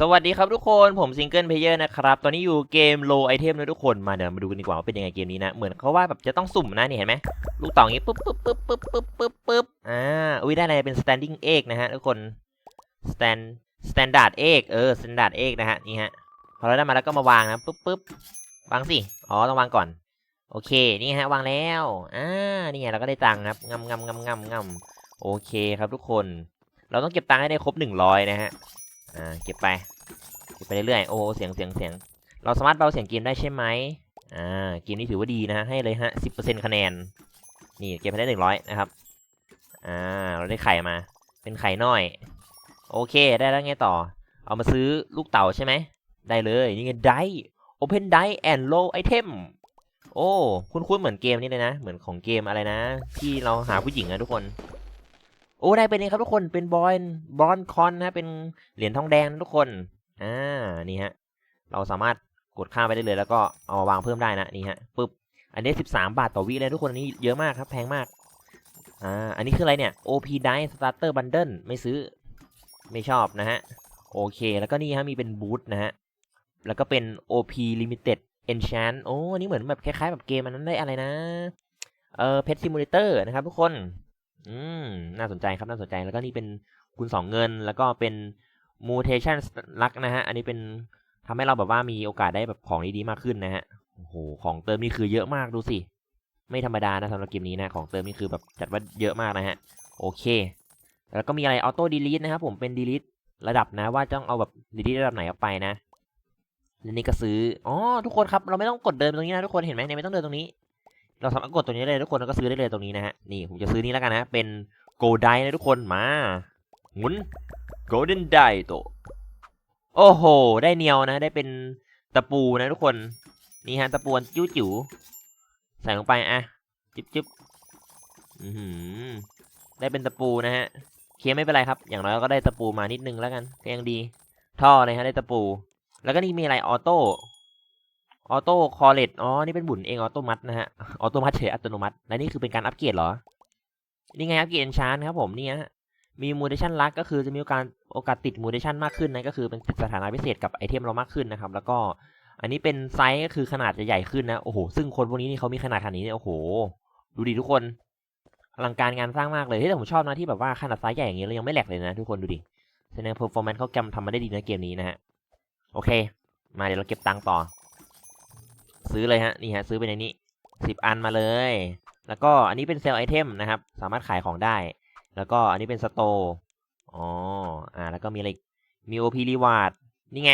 สวัสดีครับทุกคนผมซิงเกิลเพลเยอร์นะครับ ตอนนี้อยู่เกมโลไอเทมนะทุกคนมาเดี๋ยวมาดูกันดีกว่าว่าเป็นยังไงเกมนี้นะ เหมือนเขาว่าแบบจะต้องสุ่มนะนี่เห็นไหมลูกเต่าอย่างงี้ปุ๊บปุ๊บปุ๊บปุ๊บปุ๊บปุ๊บปุ๊บอ่าอุ้ยได้อะไรเป็น standing egg นะฮะทุกคน stand standard egg เออ standard egg นะฮะนี่ฮะพอเราได้มาแล้วก็มาวางนะปุ๊บปุ๊บวางสิอ๋อต้องวางก่อน โอเคนี่ฮะวางแล้วอ่านี่ไงเราก็ได้ตังค์ครับงำงำงำงำงำโอเคครับทุกคน เราต้องเก็บตังค์ให้ได้ครบหนึ่งร้อยนะฮะ อ่าเก็บไปเก็บไปเรื่อยๆโอ้เสียงเสียงเสียงเราสามารถเบาเสียงเกมได้ใช่ไหมอ่าเกมนี้ถือว่าดีนะฮะให้เลยฮะสิบเปอร์เซ็นต์คะแนนนี่เก็บไปได้หนึ่งร้อยนะครับอ่าเราได้ไข่มา เป็นไข่น้อย โอเคได้แล้วไงต่อ เอามาซื้อลูกเต่าใช่ไหมได้เลยนี่ไงได้ Open Die and Low Item โอ้ คุ้นๆเหมือนเกมนี้เลยนะ เหมือนของเกมอะไรนะ ที่เราหาผู้หญิงนะทุกคน โอ้ได้เป็นนี่ครับทุกคนเป็นบอลบอลคอนนะเป็นเหรียญทองแดงทุกคนอ่านี่ฮะเราสามารถกดข้ามไปได้เลย แล้วก็เอามาวางเพิ่มได้นะนี่ฮะปึ๊บอันนี้ 13 บาทต่อวิเลยทุกคนอันนี้เยอะมากครับแพงมากอ่าอันนี้คืออะไรเนี่ย OP Dice Starter Bundle ไม่ซื้อไม่ชอบนะฮะโอเค แล้วก็นี่ฮะมีเป็นบูทนะฮะแล้วก็เป็น OP Limited Enchant โอ้อันนี้เหมือนแบบคล้ายๆแบบเกมอันนั้นได้อะไรนะเออ Pet Simulator นะครับทุกคน อืมน่าสนใจครับน่าสนใจแล้วก็นี่เป็นคูณสองเงิน แล้วก็เป็น mutation ลักนะฮะ อันนี้เป็นทำให้เราแบบว่ามีโอกาสได้แบบของดีๆมากขึ้นนะฮะโอ้โหของเติมนี่คือเยอะมากดูสิ ไม่ธรรมดานะสำหรับเกมนี้นะของเติมนี่คือแบบจัดว่าเยอะมากนะฮะ โอเค แล้วก็มีอะไรออโต้ดีลีทนะครับผมเป็นดีลีทระดับนะว่าต้องเอาแบบดีลีทระดับไหนออกไปนะแล้วนี่ก็ซื้อ อ๋อ ทุกคนครับ เราไม่ต้องกดเดินตรงนี้นะทุกคนเห็นไหมเนี่ยไม่ต้องเดินตรงนี้ เราสามารถกดตรงนี้เลยทุกคนแล้วก็ซื้อได้เลยตรงนี้นะฮะ นี่ผมจะซื้อนี่แล้วกันนะ เป็นโกลไดนะทุกคน มา หมุน golden die โตโอ้โห ได้เนียวนะ ได้เป็นตะปูนะทุกคน นี่ฮะตะปูจิ๋วจิ๋วใส่ลงไปอะจิบจิบอือหือได้เป็นตะปูนะฮะ เคลียไม่เป็นไรครับ อย่างน้อยก็ได้ตะปูมานิดนึงแล้วกัน ก็ยังดี ท่อเลยฮะได้ตะปู แล้วก็นี่มีอะไรออโต้ ออโต้คอเลตอ๋อ นี่เป็นบุนเองออโตมัตนะฮะ ออโตมัตเฉยอัตโนมัติ และนี่คือเป็นการอัปเกรดเหรอ นี่ไงอัปเกรดเอนชานครับผมนี่ฮะมีมูเดชันลักก็คือจะมีโอกาสโอกาสติดมูเดชันมากขึ้นนะก็คือเป็นสถานะพิเศษกับไอเทมเรามากขึ้นนะครับ แล้วก็อันนี้เป็นไซส์ก็คือขนาดจะใหญ่ขึ้นนะ โอ้โห ซึ่งคนพวกนี้นี่เขามีขนาดขนาดนี้เนี่ยโอ้โห ดูดิทุกคนอลังการงานสร้างมากเลยเฮ้ยแต่ผมชอบนะที่แบบว่าขนาดไซส์ใหญ่อย่างนี้เรายังไม่แหลกเลยนะทุกคนดูดิแสดงเพอร์ฟอร์แมนซ์เขาแกมทำมาได้ดีนะเกมนี้นะฮะ โอเค มาเดี๋ยวเราเก็บตังค์ต่อ ซื้อเลยฮะนี่ฮะซื้อไปในนี้สิบอันมาเลย แล้วก็อันนี้เป็นเซลล์ไอเทมนะครับ สามารถขายของได้ แล้วก็อันนี้เป็นสโตร์อ๋ออ่าแล้วก็มีอะไรมีโอพีรีวาร์ดนี่ไง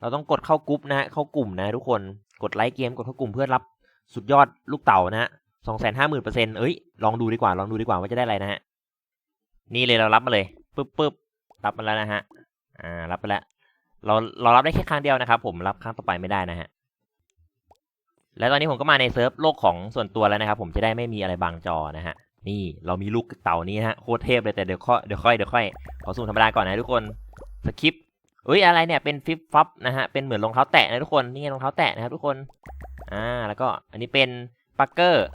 เราต้องกดเข้ากรุ๊ปนะฮะเข้ากลุ่มนะทุกคนกดไลค์เกมกดเข้ากลุ่มเพื่อรับสุดยอดลูกเต่านะฮะสองแสนห้าหมื่นเปอร์เซ็นต์เอ้ย ลองดูดีกว่า ลองดูดีกว่าว่าจะได้อะไรนะฮะ นี่เลยเรารับมาเลยปึ๊บปึ๊บรับมาแล้วนะฮะ อ่า รับไปแล้ว เรา เรารับได้แค่ครั้งเดียวนะครับผม รับครั้งต่อไปไม่ได้นะฮะ และตอนนี้ผมก็มาในเซิร์ฟโลกของส่วนตัวแล้วนะครับ ผมจะได้ไม่มีอะไรบังจอนะฮะ นี่เรามีลูกเต่านี้ฮะโคตรเทพเลยแต่เดี๋ยวค่อยเดี๋ยวค่อยเดี๋ยวค่อยขอสุ่มธรรมดาก่อนนะทุกคนสคริปเอ้ยอะไรเนี่ยเป็นฟิปฟับนะฮะเป็นเหมือนรองเท้าแตะนะทุกคนนี่ไงรองเท้าแตะนะครับทุกคนอ่าแล้วก็อันนี้เป็นปักเกอร์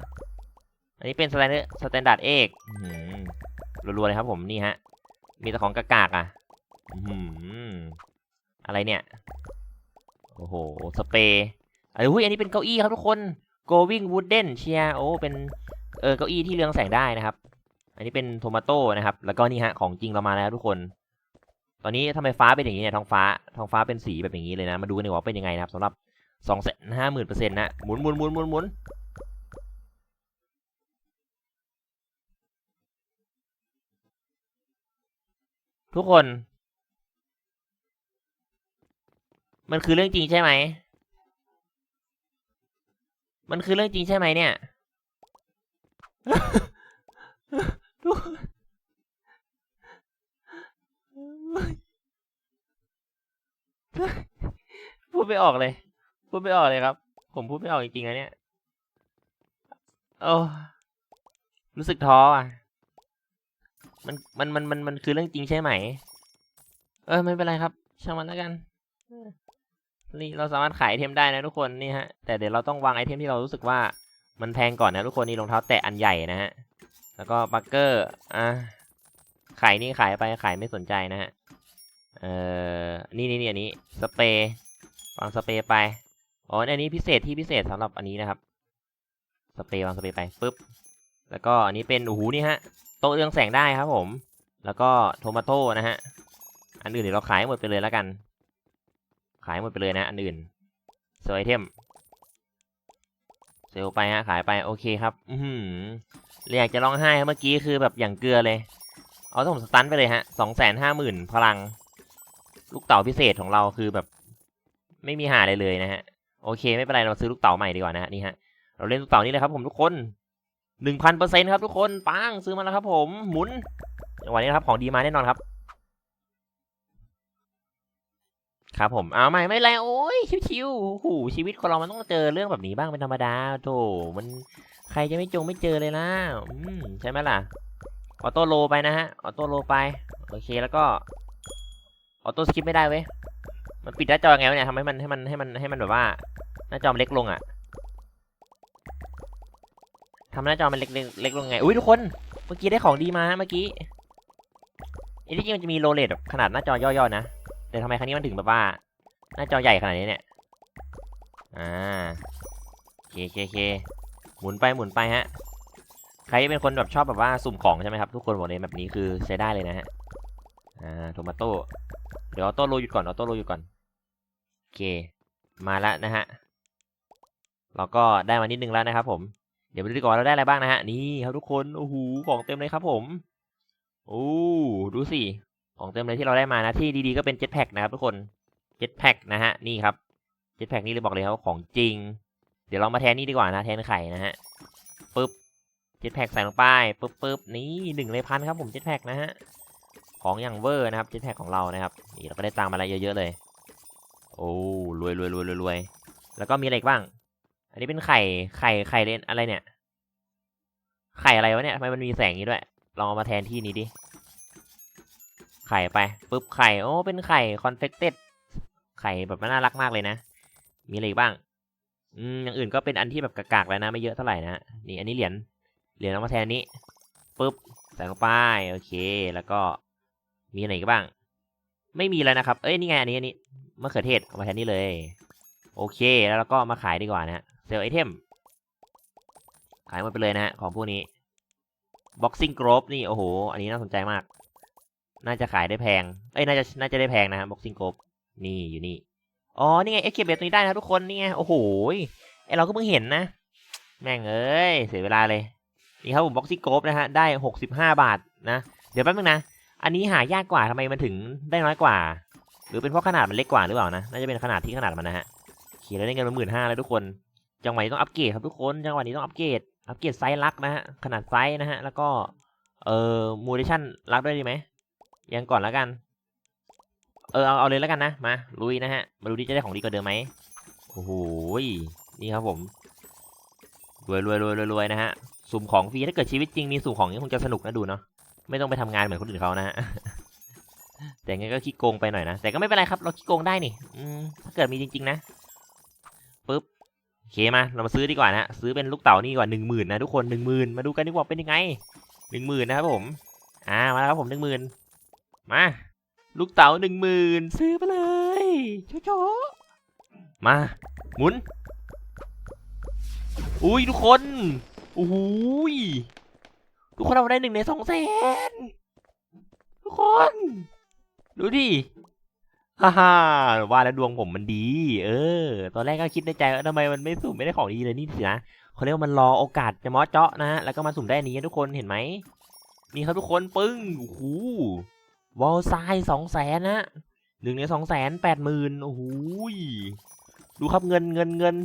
อันนี้เป็นสแตนสแตนดาร์ดเอกรัวๆเลยครับผมนี่ฮะมีแต่ของกากๆอะอื้อหืออะไรเนี่ยโอ้โหสเปรย์ อันนี้อันนี้เป็นเก้าอี้ครับทุกคน going wooden chair โอ้เป็นเออเก้าอี้ที่เรืองแสงได้นะครับ อันนี้เป็นโทมาโต้นะครับ แล้วก็นี่ฮะของจริงเรามาแล้วทุกคน ตอนนี้ทำไมฟ้าเป็นอย่างนี้เนี่ยท้องฟ้าท้องฟ้าเป็นสีแบบอย่างนี้เลยนะ มาดูกันดีกว่าเป็นยังไงนะครับสำหรับสองแสนห้าหมื่นเปอร์เซ็นต์นะหมุนหมุนหมุนหมุนหมุนทุกคน มันคือเรื่องจริงใช่ไหม มันคือเรื่องจริงใช่ไหมเนี่ยพูดไม่ออกเลย พูดไม่ออกเลยครับ ผมพูดไม่ออกจริงๆนะเนี่ยโอ้รู้สึกท้ออะ มันมันมันมันมันคือเรื่องจริงใช่ไหม เออไม่เป็นไรครับ ช่างมันแล้วกัน นี่เราสามารถขายไอเทมได้นะทุกคนนี่ฮะแต่เดี๋ยวเราต้องวางไอเทมที่เรารู้สึกว่ามันแพงก่อนนะทุกคนนี่รองเท้าแตะอันใหญ่นะฮะแล้วก็บักเกอร์อะขายนี่ขายไปขายไม่สนใจนะฮะเอ่อนี่นี่นี่อันนี้สเปรย์วางสเปรย์ไปอ๋ออันนี้พิเศษที่พิเศษสำหรับอันนี้นะครับสเปรย์วางสเปรย์ไปปุ๊บแล้วก็อันนี้เป็นโอ้โหนี่ฮะโต๊ะเรืองแสงได้ครับผม แล้วก็โทมาโต้นะฮะอันอื่นเดี๋ยวเราขายหมดไปเลยแล้วกัน ขายหมดไปเลยนะ อันอื่นเซลไอเทมเซลไปฮะ ขายไป โอเคครับ อืเลยอยกจะร้องไห้เมื่อกี้คือแบบอย่างเกลือเลย เอาถ้ผมสตันไปเลยฮะสองแสนห้าหมื่นพลัง ลูกเต๋าพิเศษของเราคือแบบ ไม่มีหาอะไรเลยนะฮะ โอเค ไม่เป็นไร เราซื้อลูกเต๋าใหม่ดีกว่านะฮะ นี่ฮะ เราเล่นลูกเต๋านี่เลยครับผมทุกคนหนึ่งพันเปอร์เซ็นครับทุกคน ปัง ซื้อมาแล้วครับผม หมุนจังหวะนี้ครับ ของดีมาแน่นอนครับ ครับผมเอาใหม่ไม่เป็นไรโอ้ยชิวๆโอ้โหชีวิตคนเรามันต้องเจอเรื่องแบบนี้บ้างเป็นธรรมดาโถมันใครจะไม่จงไม่เจอเลยนะอืมใช่ไหมล่ะออโต้โลไปนะฮะออโต้โลไปโอเคแล้วก็ออโต้สกิปไม่ได้เว้ยมันปิดหน้าจอไงวะเนี่ยทำให้มันให้มันให้มันให้มันแบบว่า หน้าจอมันเล็กลงอะทำหน้าจอมันเล็กเล็กเล็กลงไงอุ้ยทุกคนเมื่อกี้ได้ของดีมาเมื่อกี้ไอ้ที่จริงมันจะมีโรเลตแบบขนาดหน้าจอย่อๆนะ แต่ทำไมครั้งนี้มันถึงแบบว่า หน้าจอใหญ่ขนาดนี้เนี่ย อ่าเคเคเคหมุนไปหมุนไปฮะ ใครเป็นคนแบบชอบแบบว่าสุ่มของใช่ไหมครับ ทุกคนบอกเลยแบบนี้คือใช้ได้เลยนะฮะ อ่าโทมาโต้ เดี๋ยวออโต้โรหยุดก่อนออโต้โรหยุดก่อนโอเค มาแล้วนะฮะ เราก็ได้มานิดนึงแล้วนะครับ ผม เดี๋ยวไปดูดีกว่าเราได้อะไรบ้างนะฮะ นี่ครับทุกคน โอ้โห ของเต็มเลยครับผม โอ้ ดูสิ ของเต็มเลยที่เราได้มานะที่ดีๆก็เป็นเจ็ตแพ็กนะครับทุกคนเจ็ตแพ็กนะฮะนี่ครับเจ็ตแพ็กนี่เลยบอกเลยครับว่าของจริง เดี๋ยวเรามาแทนนี่ดีกว่านะแทนไข่นะฮะปึ๊บเจ็ตแพ็กใส่ลงไปปึ๊บปึ๊บนี่หนึ่งในพันครับผมเจ็ตแพ็กนะฮะของอย่างเวอร์นะครับเจ็ตแพ็กของเรานะครับนี่เราก็ได้ตังค์มาแล้วเยอะๆเลย โอ้รวยรวยรวยรวยรวยแล้วก็มีอะไรบ้าง อันนี้เป็นไข่ไข่ไข่เลนอะไรเนี่ย ไข่อะไรวะเนี่ยทำไมมันมีแสงอย่างนี้ด้วยลองเอามาแทนที่นี้ดิ ไข่ไปปุ๊บไข่โอ้เป็นไข่คอนเฟกเต็ดไข่แบบน่ารักมากเลยนะ มีอะไรบ้างอืมอย่างอื่นก็เป็นอันที่แบบกากๆแล้วนะไม่เยอะเท่าไหร่นะนี่อันนี้เหรียญเหรียญเอามาแทนนี้ปุ๊บใส่ลงไปโอเค แล้วก็มีอะไรอีกบ้าง ไม่มีแล้วนะครับ เอ้ยนี่ไงอันนี้อันนี้มะเขือเทศเอามาแทนนี่เลย โอเคแล้วเราก็มาขายดีกว่านะเซลล์ไอเทมขายหมดไปเลยนะฮะของพวกนี้ boxing glove นี่โอ้โห อันนี้น่าสนใจมาก น่าจะขายได้แพง เอ้ย น่าจะ น่าจะได้แพงนะฮะบ็อกซิ่งโกบนี่อยู่นี่ อ๋อ นี่ไงเอ็กเคเบตัวนี้ได้นะทุกคน นี่ไง โอ้โห ไอเราก็เพิ่งเห็นนะ แม่งเอ้ย เสียเวลาเลย นี่ครับผมบ็อกซิ่งโกบนะฮะ ได้หกสิบห้าบาทนะ เดี๋ยวแป๊บนึงนะ อันนี้หายากกว่าทำไมมันถึงได้น้อยกว่า หรือเป็นเพราะขนาดมันเล็กกว่าหรือเปล่านะ น่าจะเป็นขนาดที่ขนาดมันนะฮะขี่แล้วได้เงินมาหมื่นห้าเลยทุกคน จังหวะนี้ต้องอัปเกรดครับทุกคน จังหวะนี้ต้องอัปเกรด อัปเกรดไซส์ลักนะฮะ ขนาดไซส์นะฮะ แล้วก็ เอ่อมูดิชั่นลักด้วยดีไหม ยังก่อนแล้วกัน เออเอาเอาเลยแล้วกันนะ มาลุยนะฮะ มาดูดิจะได้ของดีกว่าเดิมไหมโอ้โหนี่ครับผมรวยรวยรวยรวยรวยนะฮะ สุ่มของฟรีถ้าเกิดชีวิตจริงมีสุ่มของนี้คงจะสนุกนะดูเนาะ ไม่ต้องไปทำงานเหมือนคนอื่นเขานะฮะ แต่งั้นก็ขี้โกงไปหน่อยนะ แต่ก็ไม่เป็นไรครับ เราขี้โกงได้นี่อืมถ้าเกิดมีจริง ๆ นะปึ๊บโอเคมา เรามาซื้อดีกว่านะ ซื้อเป็นลูกเต๋านี่กว่าหนึ่งหมื่นนะทุกคนหนึ่งหมื่นมาดูกันดีกว่าเป็นยังไงหนึ่งหมื่นนะครับผม อ่า มาแล้วครับผมหนึ่งหมื่น มา ลูกเต๋าหนึ่งหมื่นซื้อไปเลยโชโชมาหมุน อุ้ยทุกคนโอ้ยทุกคนเอาได้หนึ่งในสองแสนทุกคน ดูดิฮ่าฮ่าว่าแล้วดวงผมมันดี เออ ตอนแรกก็คิดในใจว่าทำไมมันไม่สุ่มไม่ได้ของดีเลยนี่สินะเขาเรียกว่ามันรอโอกาสจะมอเจาะนะฮะแล้วก็มาสุ่มได้นนี้ทุกคนเห็นไหมนี่ครับทุกคนปึ้งโอ้โห วอลไซสองแสนนะหนึ่งในสองแสนแปดหมื่นโอ้โหดูครับเงินเงินเงิน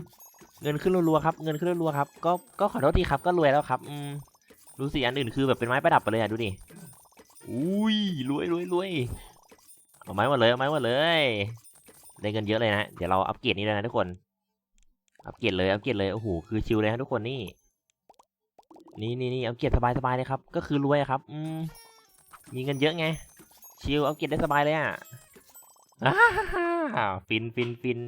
เงินขึ้นรัวๆครับ เงินขึ้นรัวๆครับ ก็ก็ขอโทษทีครับก็รวยแล้วครับอืมดูสิอันอื่นคือแบบเป็นไม้ประดับไปเลยอะดูดิอุ้ยรวยรวยรวยเอาไม้มดเลยเอาไม้มดเลยได้เงินเยอะเลยนะเดี๋ยวเราอัปเกรดนี่เลยนะทุกคนอัปเกรดเลยอัปเกรดเลยโอ้โหคือชิลเลยนะทุกคนนี่นี่นี่นี่อัปเกรดสบายสบายเลยครับ ก็คือรวยครับอืมมีเงินเยอะไง ชิลอัปเกรดได้สบายเลยอะอ้าฟินฟินฟิน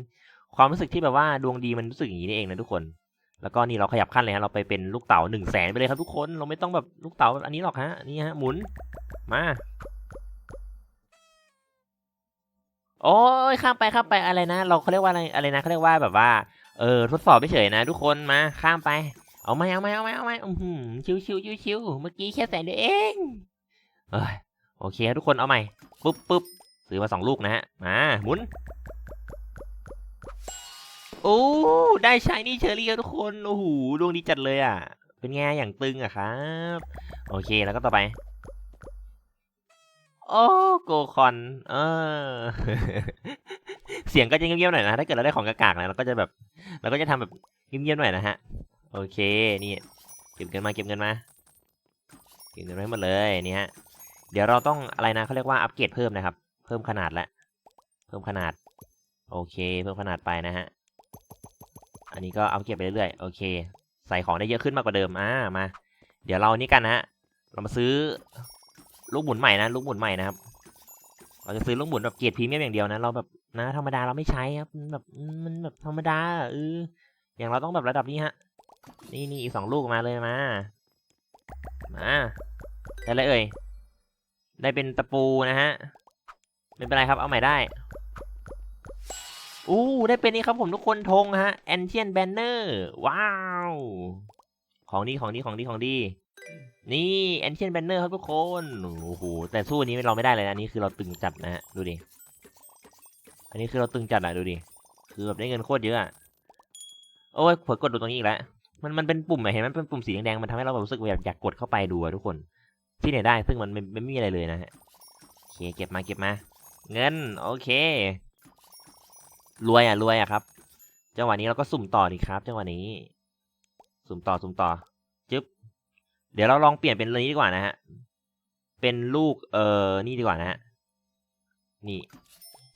ความรู้สึกที่แบบว่าดวงดีมันรู้สึกอย่างนี้นี่เองนะทุกคน แล้วก็นี่เราขยับขั้นเลยฮะเราไปเป็นลูกเต๋าหนึ่งแสนไปเลยครับทุกคนเราไม่ต้องแบบลูกเต๋าอันนี้หรอกฮะนี่ฮะหมุนมาโอ้ยข้ามไปข้ามไปอะไรนะ เราเขาเรียกว่าอะไรอะไรนะเขาเรียกว่าแบบว่าเออทดสอบเฉยนะ ทุกคนมาข้ามไป เอาไหมเอาไหมเอาไหมเอาไหมชิวชิวชิวชิวเมื่อกี้แค่แสนเดียวเองเอ้ย โอเคครับทุกคนเอาใหม่ปุ๊บปุ๊บซื้อมาสองลูกนะฮะมาหมุนโอ้ได้ชายนี่เชอรี่ครับทุกคนโอ้โหดวงดีจัดเลยอะ เป็นไงอย่างตึงอะครับ โอเคแล้วก็ต่อไป โอ้โกคอนเออเสียงก็จะเงียบๆหน่อยนะถ้าเกิดเราได้ของกากๆนะเราก็จะแบบเราก็จะทำแบบเงียบๆหน่อยนะฮะโอเคนี่เก็บเงินมาเก็บเงินมาเก็บเงินไว้หมดเลยนี่ฮะ ดี๋ยวเราต้องอะไรนะเขาเรียกว่าอัปเกรดเพิ่มนะครับ เพิ่มขนาดละ เพิ่มขนาด โอเค เพิ่มขนาดไปนะฮะ อันนี้ก็อัปเกรดไปเรื่อยๆ โอเค ใส่ของได้เยอะขึ้นมากกว่าเดิม อ่า มา เดี๋ยวเรานี่กันนะฮะ เรามาซื้อลูกหมุนใหม่นะ ลูกหมุนใหม่นะครับ เราจะซื้อลูกหมุนแบบเกรดพรีเมียมอย่างเดียวนะ เราแบบนะธรรมดาเราไม่ใช้ครับ แบบมันแบบธรรมดาเอออย่างเราต้องแบบระดับนี้ฮะ นี่นี่อีกสองลูกมาเลยมา มาได้เลยเอ่ย ได้เป็นตะปูนะฮะ ไม่เป็นไรครับ เอาใหม่ได้ อู้ได้เป็นนี่ครับผมทุกคนธงฮะ Ancient Banner ว้าว ของดีของดีของดีของดี นี่ Ancient Banner ครับทุกคน โอ้โห แต่สู้นี้เราไม่ได้เลยนะอันนี้คือเราตึงจัดนะฮะ ดูดิ อันนี้คือเราตึงจัดอะดูดิ คือแบบได้เงินโคตรเยอะอะโอ้ยเผลอกดดูตรงนี้อีกแล้ว มันมันเป็นปุ่มอะเห็นไหมมันเป็นปุ่มสีแดงๆ มันทำให้เราแบบรู้สึกแบบอยากกดเข้าไปดูอะทุกคน ที่ไหนได้ซึ่งมันไม่ไม่มีอะไรเลยนะฮะโอเคเก็บมาเก็บมา เงินโอเค รวยอะรวยอะครับ จังหวะนี้เราก็สุ่มต่อดีครับ จังหวะนี้ สุ่มต่อสุ่มต่อจึ๊บเดี๋ยวเราลองเปลี่ยนเป็นเลยนี้ดีกว่านะฮะเป็นลูกเอ่อนี่ดีกว่านะฮะนี่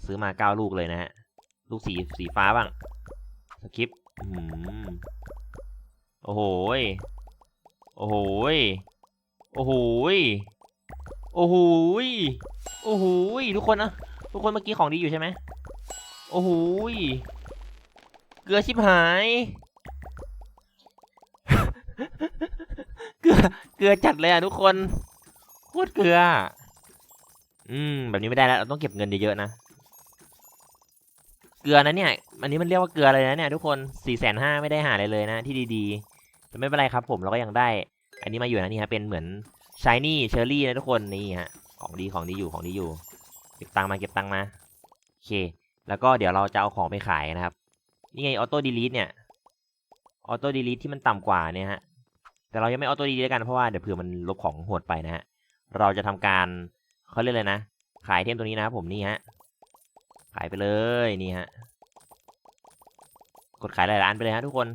ซื้อมาเก้าลูกเลยนะฮะลูกสีสีฟ้าบ้างสคริปต์อืมโอ้โหโอ้โห โอ้โหโอ้โหโอ้โหทุกคนนะทุกคนเมื่อกี้ของดีอยู่ใช่ไหมโอ้โหเกลือชิบหาย เกลือ เกลือจัดเลยอะทุกคนโคตรเกลือ อืม แบบนี้ไม่ได้แล้ว เราต้องเก็บเงินเยอะๆนะ เกลือนะเนี่ย อันนี้มันเรียกว่าเกลืออะไรนะเนี่ยทุกคนสี่แสนห้าไม่ได้หาอะไรเลยนะ ที่ดีๆ แต่ไม่เป็นไรครับผม เราก็ยังได้ อันนี้มาอยู่นะนี่ฮะเป็นเหมือนชายนี่เชอร์รี่นะทุกคนนี่ฮะของดีของดีอยู่ของดีอยู่เก็บตังค์มาเก็บตังค์มาโอเค แล้วก็เดี๋ยวเราจะเอาของไปขายนะครับนี่ไงออโต้ดีลีทเนี่ยออโต้ดีลีทที่มันต่ำกว่าเนี่ยฮะแต่เรายังไม่ออโต้ดีลีทกันเพราะว่าเดี๋ยวเผื่อมันลบของโหดไปนะฮะเราจะทำการเขาเรียกเลยนะ ขายเทมตัวนี้นะครับผมนี่ฮะขายไปเลยนี่ฮะกดขายหลายร้านไปเลยฮะทุกคน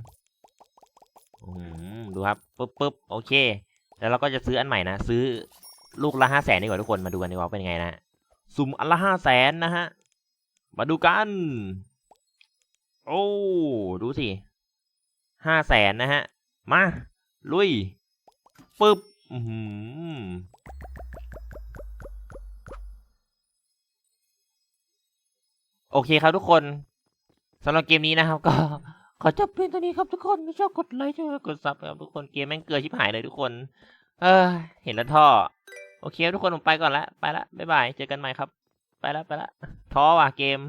ดูครับปุ๊บปุ๊บโอเค แล้วเราก็จะซื้ออันใหม่นะ ซื้อลูกละห้าแสนดีกว่าทุกคนมาดูกันดีกว่าเป็นไงนะ สุ่มอันละห้าแสนนะฮะ มาดูกัน โอ้ดูสิห้าแสนนะฮะ มา ลุยปึ๊บอือหือโอเคครับทุกคนสำหรับเกมนี้นะครับก็ ขอจบเพียงเท่านี้ครับทุกคนไม่ชอบกดไลค์ช่วยกดซับครับทุกคนเกมแม่งเกลือชิบหายเลยทุกคน เออเห็นแล้วท่อ โอเคครับทุกคนผมไปก่อนละไปละบ๊ายบายเจอกันใหม่ครับ ไปละไปละท้อว่ะเกม